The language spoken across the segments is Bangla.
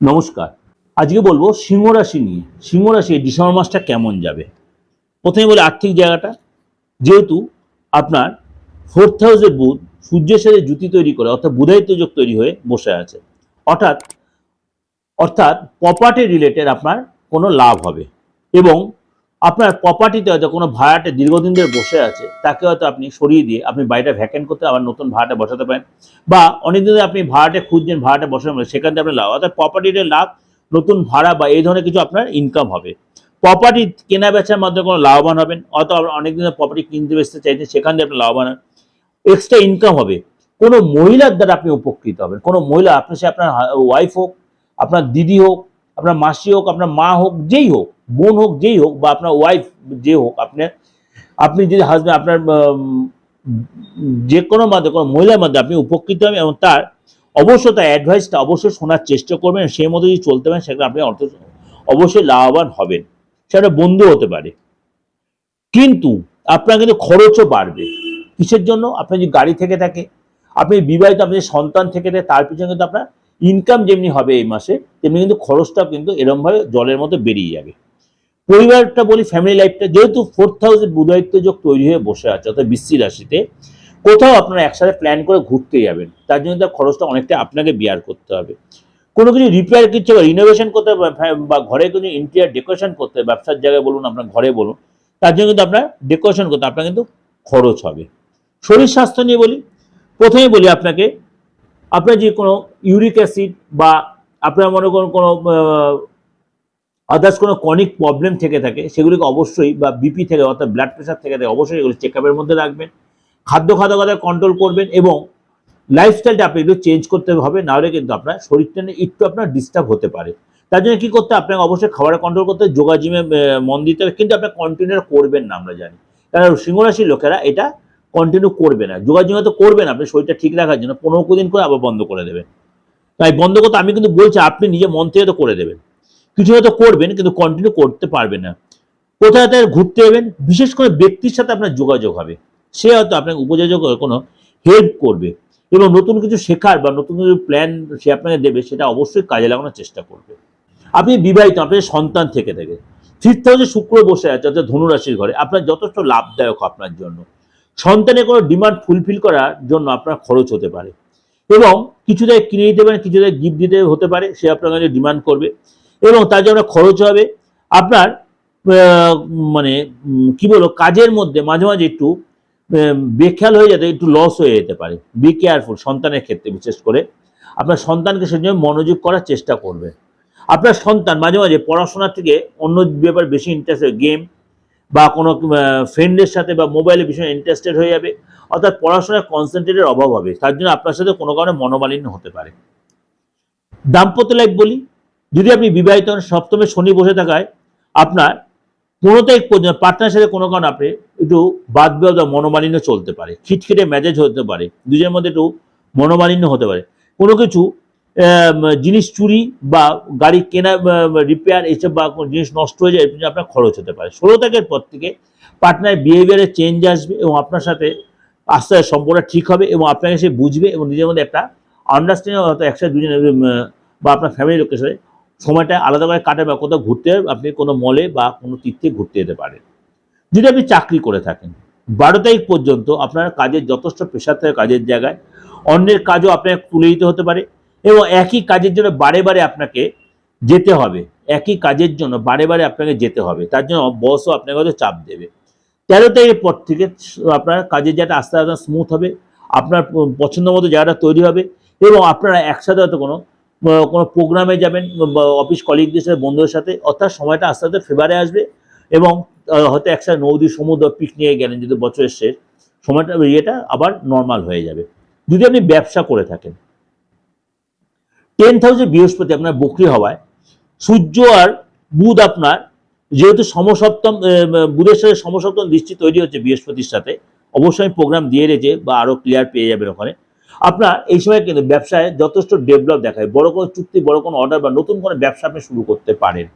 নমস্কার। আজকে বলব সিংহ রাশি নিয়ে। সিংহ রাশি ডিসেম্বর মাসটা কেমন যাবে? প্রথমে বলি আর্থিক জায়গাটা। যেহেতু আপনার ফোর্থ হাউসে বুধ সূর্যের সাথে জুতি তৈরি করে, অর্থাৎ বুধায়িত্ব যোগ তৈরি হয়ে বসে আছে। অর্থাৎ অর্থাৎ প্রপার্টি রিলেটেড আপনার কোনো লাভ হবে। এবং আপনার প্রপার্টিতে হয়তো কোনো ভাড়াটে দীর্ঘদিন ধরে বসে আছে, তাকে হয়তো আপনি সরিয়ে দিয়ে আপনি বাড়িটা ভ্যাকেন্ট করতে আবার নতুন ভাড়াটা বসাতে পারেন। বা অনেকদিন ধরে আপনি ভাড়াটে খুঁজছেন, ভাড়াটা বসানো মানে সেখান থেকে আপনার লাভ, অর্থাৎ প্রপার্টিতে লাভ, নতুন ভাড়া বা এই ধরনের কিছু আপনার ইনকাম হবে। প্রপার্টি কেনা বেচার মাধ্যমে কোনো লাভবান হবেন, অথবা আপনার অনেকদিন প্রপার্টি কিনতে বেচতে চাইছেন, সেখান থেকে আপনি লাভবান হবেন। এক্সট্রা ইনকাম হবে। কোনো মহিলার দ্বারা আপনি উপকৃত হবেন। কোনো মহিলা আপনি সে আপনার ওয়াইফ হোক, আপনার দিদি হোক আপনার মাসি হোক, আপনার মা হোক, যেই হোক, বোন হোক, যেই হোক, বা আপনার ওয়াইফ যে হোক আপনার আপনি যদি হাজব্যান্ড আপনার যে কোনো মাধ্যমে কোনো মহিলার মাধ্যমে আপনি উপকৃত হবেন এবং তার অবশ্যই তার অ্যাডভাইসটা অবশ্যই শোনার চেষ্টা করবেন, সেই মতো যদি চলতে পারেন সেটা আপনি অর্থ অবশ্যই লাভবান হবেন। সেটা বন্ধু হতে পারে। কিন্তু আপনার কিন্তু খরচও বাড়বে। কিসের জন্য? আপনার যদি গাড়ি থেকে থাকে, আপনি বিবাহিত আপনি সন্তান থেকে থাকে, তার পিছনে কিন্তু আপনার ইনকাম যেমনি হবে এই মাসে, তেমনি কিন্তু খরচটাও কিন্তু এরমভাবে জলের মতো বেরিয়ে যাবে। পরিবারটা বলি ফ্যামিলি লাইফটা যেহেতু ফোর্থ হাউসে বুধায়িত্ব যোগ তৈরি হয়ে বসে আছে, অর্থাৎ বৃষ্টি রাশিতে, কোথাও আপনারা একসাথে প্ল্যান করে ঘুরতে যাবেন, তার জন্য তার খরচটা অনেকটা আপনাকে বিয়ার করতে হবে। কোনো কিছু রিপেয়ার কিছু বা রিনোভেশন করতে হবে বা ঘরে কিছু ইন্টেরিয়ার ডেকোরেশন করতে হবে ব্যবসার জায়গায় বলুন, আপনার ঘরে বলুন, তার জন্য কিন্তু আপনার ডেকোরেশন করতে, আপনার কিন্তু খরচ হবে। শরীর স্বাস্থ্য নিয়ে বলি, প্রথমে বলি আপনাকে আপনার যে কোনো ইউরিক অ্যাসিড বা আপনার মনে করুন কোনো আদার্স কোনো কনিক প্রবলেম থেকে থাকে, সেগুলিকে অবশ্যই বা বিপি থেকে, অর্থাৎ ব্লাড প্রেশার থেকে থাকে, অবশ্যই এগুলো চেক আপের মধ্যে রাখবেন। খাদ্য খাদ্যগত কন্ট্রোল করবেন এবং লাইফস্টাইলটা আপনি একটু চেঞ্জ করতে হবে, নাহলে কিন্তু আপনার শরীরটা নিয়ে একটু আপনার ডিস্টার্ব হতে পারে। তার জন্য কী করতে আপনাকে অবশ্যই খাবারের কন্ট্রোল করতে হবে, যোগা জিমে মন দিতে হবে, কিন্তু আপনার কন্টিনিউ করবেন না, আমরা জানি। কারণ সিংহরাশির লোকেরা এটা কন্টিনিউ করবে না। যোগাযোগ তো করবেন আপনি শরীরটা ঠিক রাখার জন্য পনেরো দিন করে আবার বন্ধ করে দেবেন। তাই বন্ধ করতে আমি কিন্তু বলছি, আপনি নিজে মন থেকে তো করে দেবেন। কিছু হয়তো করবেন, কিন্তু কন্টিনিউ করতে পারবেন না। কোথায় কোথায় ঘুরতে যাবেন, বিশেষ করে ব্যক্তির সাথে আপনার যোগাযোগ হবে। সে হয়তো আপনাকে উপযোজক কোনো হেল্প করবে। এবং নতুন কিছু শেখার বা নতুন কিছু প্ল্যান সে আপনাকে দেবে, সেটা অবশ্যই কাজে লাগানোর চেষ্টা করবে। আপনি বিবাহিত আপনার সন্তান থেকে থেকে ফিফথ হাউসে শুক্র বসে আছে, অর্থাৎ ধনুরাশির ঘরে, আপনার যথেষ্ট লাভদায়ক আপনার জন্য। সন্তানের কোনো ডিমান্ড ফুলফিল করার জন্য আপনার খরচ হতে পারে। এবং কিছুটাই কিনে দিতে পারেন কিছুটাই গিফট দিতে হতে পারে, সে আপনার কাছে ডিমান্ড করবে। এবং তার জন্য খরচ হবে। আপনার মানে কি বলব, কাজের মধ্যে মাঝে মাঝে একটু বেখেয়াল হয়ে যেতে একটু লস হয়ে যেতে পারে। বি কেয়ারফুল সন্তানের ক্ষেত্রে বিশেষ করে। আপনার সন্তানকে সেজন্য মনোযোগ করার চেষ্টা করবে। আপনার সন্তান মাঝে মাঝে পড়াশোনার থেকে অন্য ব্যাপার বেশি ইন্টারেস্ট গেম বা কোনো ফ্রেন্ডের সাথে বা মোবাইলের বিষয়ে ইন্টারেস্টেড হয়ে যাবে। অর্থাৎ পড়াশোনায় কনসেন্ট্রেটের অভাব হবে। তার জন্য আপনার সাথে কোনো কারণে মনোমালিন্য হতে পারে। দাম্পত্য লাইফ বলি, যদি আপনি বিবাহিত হন, সপ্তমে শনি বসে থাকায় আপনার পনেরো তারিখ পর্যন্ত পার্টনারের সাথে কোনো কারণে আপনি একটু বাদ বিবাদ বা মনোমালিন্য চলতে পারে। খিটখিটে ম্যাজেজ হতে পারে। দুজনের মধ্যে একটু মনোমালিন্য হতে পারে। কোনো কিছু জিনিস চুরি বা গাড়ি কেনা রিপেয়ার এইসব বা কোনো জিনিস নষ্ট হয়ে যায় এর পিছনে আপনার খরচ হতে পারে। ষোলো তারিখের পর থেকে পার্টনার বিহেভিয়ারে চেঞ্জ আসবে এবং আপনার সাথে আস্তে আস্তে সম্পর্কটা ঠিক হবে এবং আপনাকে সে বুঝবে এবং নিজের মধ্যে একটা আন্ডারস্ট্যান্ডিং হয়তো একসাথে দুজনে বা আপনার ফ্যামিলি লোকের সাথে সময়টা আলাদা করে কাটে বা কোথাও ঘুরতে আপনি কোনো মলে বা কোনো তীর্থে ঘুরতে যেতে পারেন। যদি আপনি চাকরি করে থাকেন, বারো তারিখ পর্যন্ত আপনার কাজের যথেষ্ট প্রেশার থাকে কাজের জায়গায়, অন্যের কাজও আপনাকে তুলে দিতে হতে পারে। এবং একই কাজের জন্য বারে বারে আপনাকে যেতে হবে। একই কাজের জন্য বারে বারে আপনাকে যেতে হবে। তার জন্য বসও আপনাকে হয়তো চাপ দেবে। তেরো তারিখের পর থেকে আপনার কাজের জায়গাটা আস্তে আস্তে স্মুথ হবে, আপনার পছন্দ মতো জায়গাটা তৈরি হবে এবং আপনারা একসাথে হয়তো কোনো কোনো প্রোগ্রামে যাবেন অফিস কলিগদের সাথে, বন্ধুদের সাথে, অর্থাৎ সময়টা আস্তে আস্তে ফেভারে আসবে এবং হয়তো একসাথে নদী, সমুদ্র পিকনিকে গেলেন যদি বছরের শেষ, সময়টা ইয়েটা আবার নর্মাল হয়ে যাবে। যদি আপনি ব্যবসা করে থাকেন টেন্থ হাউসে বৃহস্পতি আপনার বকরি হওয়ায়। সূর্য আর বুধ আপনার, যেহেতু সমসপ্তম বুধের সাথে সমসপ্তম দৃষ্টি তৈরি হচ্ছে বৃহস্পতির সাথে, অবশ্যই প্রোগ্রাম দিয়ে রেখে বা আরও ক্লিয়ার পেয়ে যাবেন ওখানে। আপনার এই সময় কিন্তু ব্যবসায় যথেষ্ট ডেভেলপ দেখায়। বড় কোনো চুক্তি, বড় কোনো অর্ডার বা নতুন কোনো ব্যবসা আপনি শুরু করতে পারেন।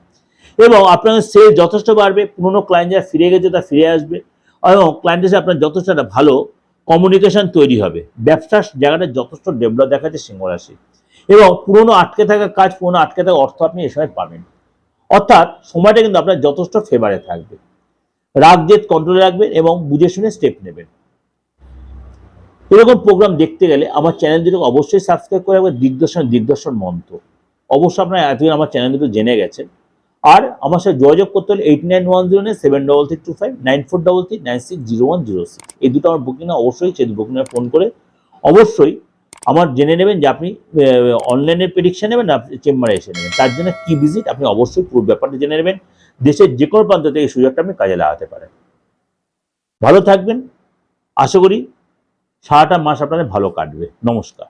এবং আপনার সেল যথেষ্ট বাড়বে, পুরনো ক্লায়েন্ট যারা ফিরে গেছে তা ফিরে আসবে। এবং ক্লায়েন্টের সাথে আপনার যথেষ্ট একটা ভালো কমিউনিকেশন তৈরি হবে। ব্যবসার জায়গাটা যথেষ্ট ডেভেলপ দেখাচ্ছে সিংহ রাশি এবং পুরনো আটকে থাকা কাজ, পুরনো আটকে থাকা অর্থ আপনি এ সময় পাবেন। অর্থাৎ সময়টা কিন্তু আপনার যথেষ্ট ফেভারে থাকবে। রাগ, জেদ কন্ট্রোলে রাখবেন এবং বুঝে শুনে স্টেপ নেবেন। এরকম প্রোগ্রাম দেখতে গেলে আমার চ্যানেল দুটোকে অবশ্যই সাবস্ক্রাইব করে রাখবেন, দিগদর্শন দিগদর্শন মন্ত্র। অবশ্যই আপনারা এতদিন আমার চ্যানেল দুটো জেনে গেছেন। আর আমার সাথে যোগাযোগ করতে হলে eight nine one zero nine seven double three two five nine four double three nine six zero one zero six এই দুটো আমার বুকিং অবশ্যই, সেই বুকিংয়ে ফোন করে অবশ্যই আমার জেনে নেবেন যে আপনি অনলাইনে প্রেডিকশন নেবেন না চেম্বারে এসে নেবেন। তার জন্য কি ভিজিট আপনি অবশ্যই পুরো ব্যাপারটা জেনে নেবেন। দেশের যে কোনো প্রান্ত থেকে এই সুযোগটা আপনি কাজে লাগাতে পারেন। ভালো থাকবেন। আশা করি সারাটা মাস আপনাদের ভালো কাটবে। নমস্কার।